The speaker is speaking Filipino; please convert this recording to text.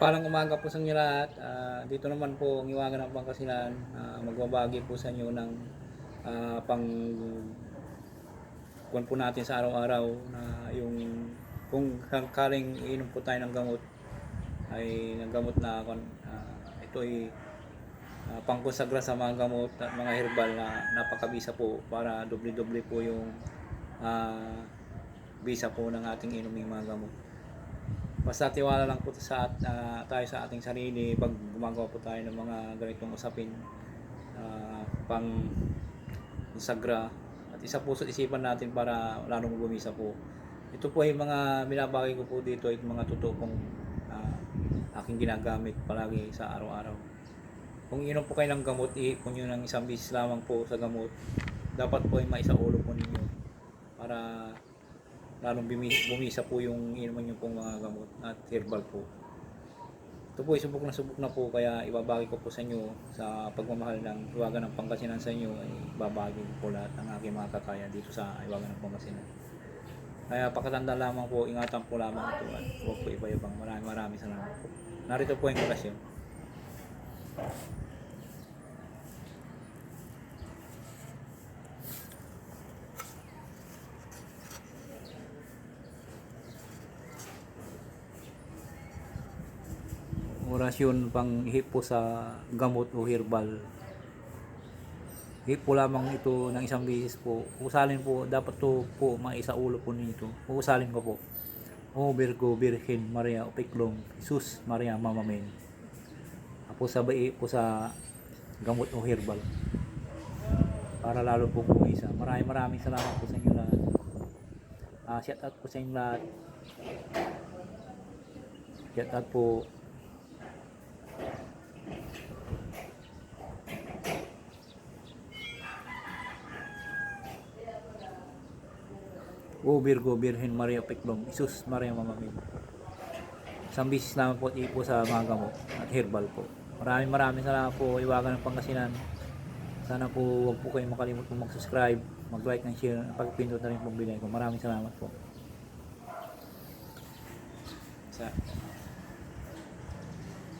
Palang umaga po sa inyo lahat. Ah, dito naman po ang iwagan ng Pangasinan. Ah, magbabagi po sa inyo ng ah, pang kuwan po natin sa araw-araw na yung kung kaling inom po tayo ng gamot ay ng gamot na ah, ito ay uh, pangkonsagra sa mga gamot at mga herbal na napakabisa po para doble-doble po yung ah, bisa po ng ating inuming mga gamot. Basta tiwala lang po sa at, ah, tayo sa ating sarili pag gumagawa po tayo ng mga ganitong usapin ah, pang sagra at isa po sa isipan natin para lalong bumisa po. Ito po ay mga binabagay ko po dito ay mga totoo pong ah, aking ginagamit palagi sa araw-araw. Kung inom po kayo ng gamot, iipon nyo ng isang bisis lamang po sa gamot. Dapat po ay maisaulo po ninyo para lalong bumi- bumisa po yung inuman nyo pong mga gamot at herbal po. Ito po ay subok na subok na po kaya ibabagi ko po sa inyo sa pagmamahal ng Iwagan ng Pangasinan sa inyo ay ibabagi ko po lahat ng aking mga kakaya dito sa Iwagan ng Pangasinan. Kaya pakatanda lamang po, ingatan po lamang ito at huwag po iba-ibang. Maraming maraming salamat po. Narito po yung orasyon. Orasyon pang hipo sa gamot o herbal. Hipo lamang ito ng isang bisis po. Usalin po, dapat to po maisaulo po nito. Usalin ko po. O Virgo, Virgin, Maria, Opiklong, Jesus, Maria, Mama Men. Apo sa bai po sa gamot o herbal. Para lalo po kumisa. Maraming maraming salamat po sa inyo lahat. Ah, shout out po sa inyo lahat. Shout out po O Virgo, Birhen Maria Peklong, Isus Maria Mamamil. Isang bisis naman po ipo sa mga gamot at herbal po. Maraming maraming salamat po, Iwagan ng Pangasinan. Sana po huwag po kayong makalimut po mag-subscribe, mag-like and share, at pagpindot na rin po bilay ko. Maraming salamat po. Sa